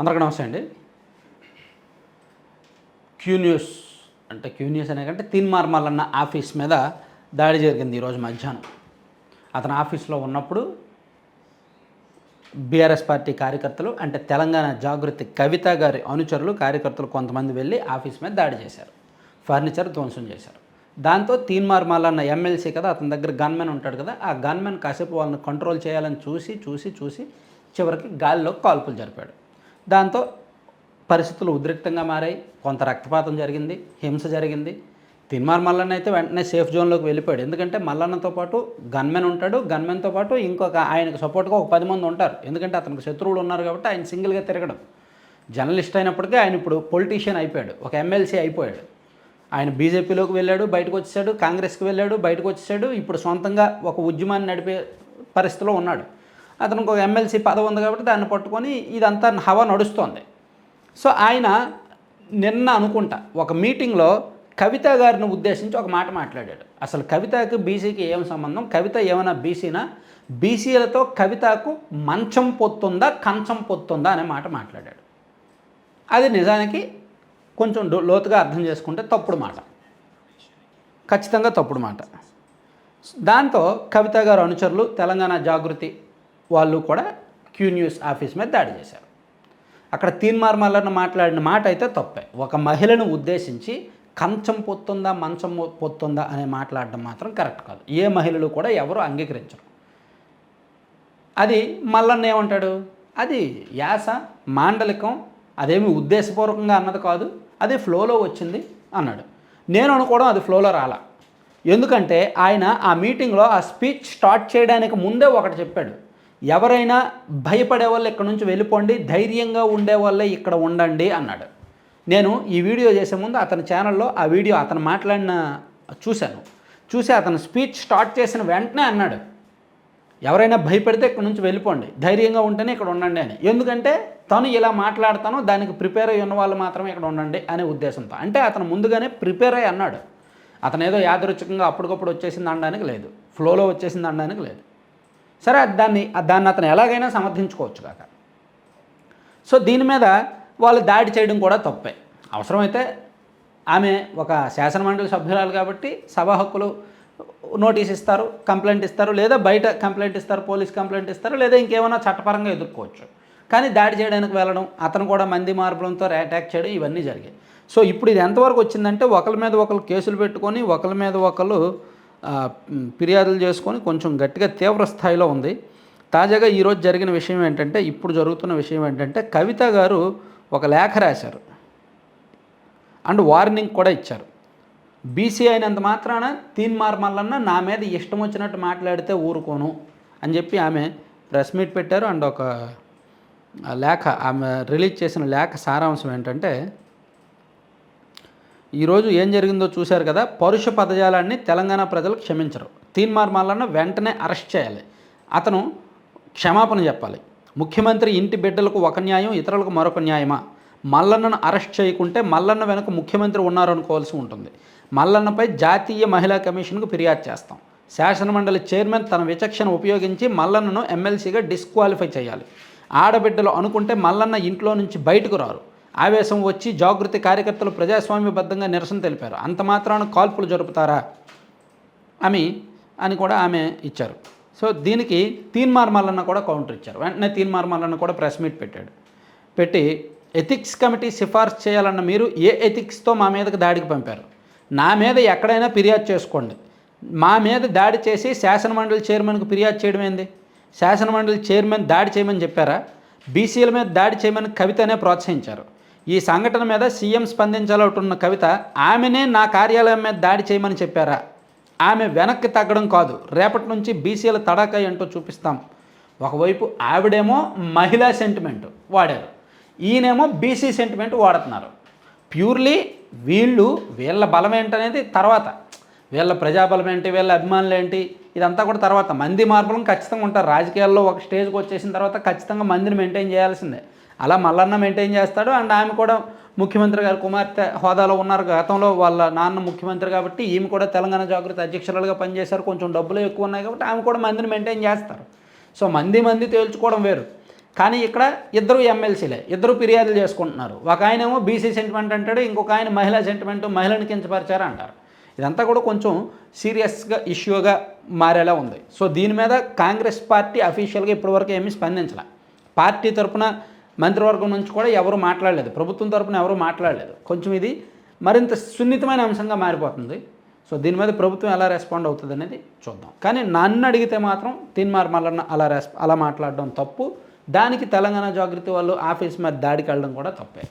అందరికీ నమస్తే అండి. క్యూ న్యూస్ అంటే క్యూన్యూస్ అనే కంటే తీన్మార్మాల్ అన్న ఆఫీస్ మీద దాడి జరిగింది ఈరోజు మధ్యాహ్నం. అతను ఆఫీస్లో ఉన్నప్పుడు బీఆర్ఎస్ పార్టీ కార్యకర్తలు అంటే తెలంగాణ జాగృతి కవిత గారి అనుచరులు కార్యకర్తలు కొంతమంది వెళ్ళి ఆఫీస్ మీద దాడి చేశారు. ఫర్నిచర్ ధ్వంసం చేశారు. దాంతో తీన్మార్ అన్న ఎమ్మెల్సీ కదా అతని దగ్గర గన్మెన్ ఉంటాడు కదా ఆ గన్మెన్ కాసేపు వాళ్ళని కంట్రోల్ చేయాలని చూసి చూసి చూసి చివరికి గాలిలో కాల్పులు జరిపాడు. దాంతో పరిస్థితులు ఉద్రిక్తంగా మారాయి. కొంత రక్తపాతం జరిగింది హింస జరిగింది. తిన్మార్ మల్లన్న అయితే వెంటనే సేఫ్ జోన్లోకి వెళ్ళిపోయాడు. ఎందుకంటే మల్లన్నతో పాటు గన్మెన్ ఉంటాడు. గన్మెన్తో పాటు ఇంకొక ఆయనకు సపోర్ట్గా ఒక పది మంది ఉంటారు. ఎందుకంటే అతనికి శత్రువులు ఉన్నారు కాబట్టి ఆయన సింగిల్గా తిరగడం. జర్నలిస్ట్ అయినప్పటికీ ఆయన ఇప్పుడు పొలిటీషియన్ అయిపోయాడు. ఒక ఎమ్మెల్సీ అయిపోయాడు. ఆయన బీజేపీలోకి వెళ్ళాడు బయటకు వచ్చేసాడు కాంగ్రెస్కి వెళ్ళాడు బయటకు వచ్చేసాడు. ఇప్పుడు సొంతంగా ఒక ఉద్యమాన్ని నడిపే పరిస్థితిలో ఉన్నాడు. అతనికి ఒక ఎమ్మెల్సీ పదవి ఉంది కాబట్టి దాన్ని పట్టుకొని ఇదంతా హవా నడుస్తోంది. సో ఆయన నిన్న అనుకుంటా ఒక మీటింగ్లో కవిత గారిని ఉద్దేశించి ఒక మాట మాట్లాడాడు. అసలు కవితకి బీసీకి ఏం సంబంధం? కవిత ఏమైనా బీసీనా? బీసీలతో కవితకు మంచం పొత్తుందా కంచం పొత్తుందా అనే మాట మాట్లాడాడు. అది నిజానికి కొంచెం లోతుగా అర్థం చేసుకుంటే తప్పుడు మాట. ఖచ్చితంగా తప్పుడు మాట. దాంతో కవిత గారు అనుచరులు తెలంగాణ జాగృతి వాళ్ళు కూడా క్యూ న్యూస్ ఆఫీస్ మీద దాడి చేశారు. అక్కడ తీన్మార్ మల్లన్న మాట్లాడిన మాట అయితే తప్పే. ఒక మహిళను ఉద్దేశించి కంచం పొత్తుందా మంచం పొత్తుందా అనే మాట్లాడడం మాత్రం కరెక్ట్ కాదు. ఏ మహిళలు కూడా ఎవరు అంగీకరించరు. అది మల్లన్న ఏమంటాడు? అది యాస మాండలికం అదేమి ఉద్దేశపూర్వకంగా అన్నది కాదు అది ఫ్లోలో వచ్చింది అన్నాడు. నేను అనుకోవడం అది ఫ్లోలో రాలా. ఎందుకంటే ఆయన ఆ మీటింగ్లో ఆ స్పీచ్ స్టార్ట్ చేయడానికి ముందే ఒకటి చెప్పాడు. ఎవరైనా భయపడే వాళ్ళు ఇక్కడ నుంచి వెళ్ళిపోండి ధైర్యంగా ఉండే వాళ్ళే ఇక్కడ ఉండండి అన్నాడు. నేను ఈ వీడియో చేసే ముందు అతని ఛానల్లో ఆ వీడియో అతను మాట్లాడిన చూశాను. చూసి అతను స్పీచ్ స్టార్ట్ చేసిన వెంటనే అన్నాడు ఎవరైనా భయపెడితే ఇక్కడ నుంచి వెళ్ళిపోండి ధైర్యంగా ఉంటేనే ఇక్కడ ఉండండి అని. ఎందుకంటే తను ఇలా మాట్లాడతాను దానికి ప్రిపేర్ అయ్యి ఉన్న వాళ్ళు మాత్రమే ఇక్కడ ఉండండి అనే ఉద్దేశంతో. అంటే అతను ముందుగానే ప్రిపేర్ అయ్యి అన్నాడు. అతను ఏదో యాదృచ్ఛికంగా అప్పటికప్పుడు వచ్చేసింది అనడానికి లేదు. ఫ్లోలో వచ్చేసింది అనడానికి లేదు. సరే దాన్ని దాన్ని అతను ఎలాగైనా సమర్థించుకోవచ్చు కాక. సో దీని మీద వాళ్ళు దాడి చేయడం కూడా తప్పే. అవసరమైతే ఆమె ఒక శాసనమండలి సభ్యురాలు కాబట్టి సభా హక్కులు నోటీస్ ఇస్తారు కంప్లైంట్ ఇస్తారు లేదా బయట కంప్లైంట్ ఇస్తారు పోలీస్ కంప్లైంట్ ఇస్తారు లేదా ఇంకేమైనా చట్టపరంగా ఎదుర్కోవచ్చు. కానీ దాడి చేయడానికి వెళ్ళడం అతను కూడా మంది మార్పులంతో అటాక్ చేయడం ఇవన్నీ జరిగాయి. సో ఇప్పుడు ఇది ఎంతవరకు వచ్చిందంటే ఒకరి మీద ఒకరు కేసులు పెట్టుకొని ఒకరి మీద ఒకరు ఫిర్యాదులు చేసుకొని కొంచెం గట్టిగా తీవ్ర స్థాయిలో ఉంది. తాజాగా ఈరోజు జరిగిన విషయం ఏంటంటే ఇప్పుడు జరుగుతున్న విషయం ఏంటంటే కవిత గారు ఒక లేఖ రాశారు. అండ్ వార్నింగ్ కూడా ఇచ్చారు. బీసీ అయినంత మాత్రాన తీన్మార్ మల్లన్న నా మీద ఇష్టం వచ్చినట్టు మాట్లాడితే ఊరుకోను అని చెప్పి ఆమె ప్రెస్ మీట్ పెట్టారు. అండ్ ఒక లేఖ ఆమె రిలీజ్ చేసిన లేఖ సారాంశం ఏంటంటే ఈరోజు ఏం జరిగిందో చూశారు కదా? పరుష పదజాలాన్ని తెలంగాణ ప్రజలు క్షమించరు. తీన్మార్ మల్లన్న వెంటనే అరెస్ట్ చేయాలి. అతను క్షమాపణ చెప్పాలి. ముఖ్యమంత్రి ఇంటి బిడ్డలకు ఒక న్యాయం ఇతరులకు మరొక న్యాయమా? మల్లన్నను అరెస్ట్ చేయకుంటే మల్లన్న వెనుక ముఖ్యమంత్రి ఉన్నారనుకోవాల్సి ఉంటుంది. మల్లన్నపై జాతీయ మహిళా కమిషన్కు ఫిర్యాదు చేస్తాం. శాసనమండలి చైర్మన్ తన విచక్షణ ఉపయోగించి మల్లన్నను ఎమ్మెల్సీగా డిస్క్వాలిఫై చేయాలి. ఆడబిడ్డలు అనుకుంటే మల్లన్న ఇంట్లో నుంచి బయటకు రారు. ఆవేశం వచ్చి జాగృతి కార్యకర్తలు ప్రజాస్వామ్యబద్ధంగా నిరసన తెలిపారు. అంత మాత్రాన కాల్పులు జరుపుతారా? అని అని కూడా ఆమె ఇచ్చారు. సో దీనికి తీన్మార్ మల్లన్న కూడా కౌంటర్ ఇచ్చారు. వెంటనే తీన్మార్ మల్లన్న కూడా ప్రెస్ మీట్ పెట్టాడు. పెట్టి ఎథిక్స్ కమిటీ సిఫార్సు చేయాలన్న మీరు ఏ ఎథిక్స్తో మా మీదకి దాడికి పంపారు? నా మీద ఎక్కడైనా ఫిర్యాదు చేసుకోండి. మా మీద దాడి చేసి శాసనమండలి చైర్మన్కు ఫిర్యాదు చేయడం ఏంది? శాసనమండలి చైర్మన్ దాడి చేయమని చెప్పారా? బీసీల మీద దాడి చేయమని కవితనే ప్రోత్సహించారు. ఈ సంఘటన మీద సీఎం స్పందించాలంటున్న కవిత ఆమెనే నా కార్యాలయం మీద దాడి చేయమని చెప్పారా? ఆమె వెనక్కి తగ్గడం కాదు రేపటి నుంచి బీసీల తడాక ఏంటో చూపిస్తాం. ఒకవైపు ఆవిడేమో మహిళా సెంటిమెంట్ వాడారు ఈయనేమో బీసీ సెంటిమెంట్ వాడుతున్నారు. ప్యూర్లీ వీళ్ళు వీళ్ళ బలం ఏంటనేది తర్వాత. వీళ్ళ ప్రజాబలం ఏంటి వీళ్ళ అభిమానులు ఏంటి ఇదంతా కూడా తర్వాత. మంది మార్పులను ఖచ్చితంగా ఉంటారు. రాజకీయాల్లో ఒక స్టేజ్కి వచ్చేసిన తర్వాత ఖచ్చితంగా మందిని మెయింటైన్ చేయాల్సిందే. అలా మల్లన్న మెయింటైన్ చేస్తాడు. అండ్ ఆమె కూడా ముఖ్యమంత్రి గారు కుమార్తె హోదాలో ఉన్నారు. గతంలో వాళ్ళ నాన్న ముఖ్యమంత్రి కాబట్టి ఈమె కూడా తెలంగాణ జాగ్రత్త అధ్యక్షురాలుగా పనిచేశారు. కొంచెం డబ్బులు ఎక్కువ ఉన్నాయి కాబట్టి ఆమె కూడా మందిని మెయింటైన్ చేస్తారు. సో మంది మంది తేల్చుకోవడం వేరు. కానీ ఇక్కడ ఇద్దరు ఎమ్మెల్సీలే ఇద్దరు ఫిర్యాదులు చేసుకుంటున్నారు. ఒక ఆయనేమో బీసీ సెంటిమెంట్ అంటాడు ఇంకొక ఆయన మహిళా సెంటిమెంట్ మహిళను కించపరిచారు అంటారు. ఇదంతా కూడా కొంచెం సీరియస్గా ఇష్యూగా మారేలా ఉంది. సో దీని మీద కాంగ్రెస్ పార్టీ అఫీషియల్గా ఇప్పటివరకు ఏమీ స్పందించలే. పార్టీ తరఫున మంత్రివర్గం నుంచి కూడా ఎవరు మాట్లాడలేదు. ప్రభుత్వం తరపున ఎవరు మాట్లాడలేదు. కొంచెం ఇది మరింత సున్నితమైన అంశంగా మారిపోతుంది. సో దీని మీద ప్రభుత్వం ఎలా రెస్పాండ్ అవుతుంది అనేది చూద్దాం. కానీ నన్ను అడిగితే మాత్రం తీన్మార్ మల్లన్న అలా రెస్ అలా మాట్లాడడం తప్పు. దానికి తెలంగాణ జాగృతి వాళ్ళు ఆఫీస్ మీద దాడికి వెళ్ళడం కూడా తప్పే.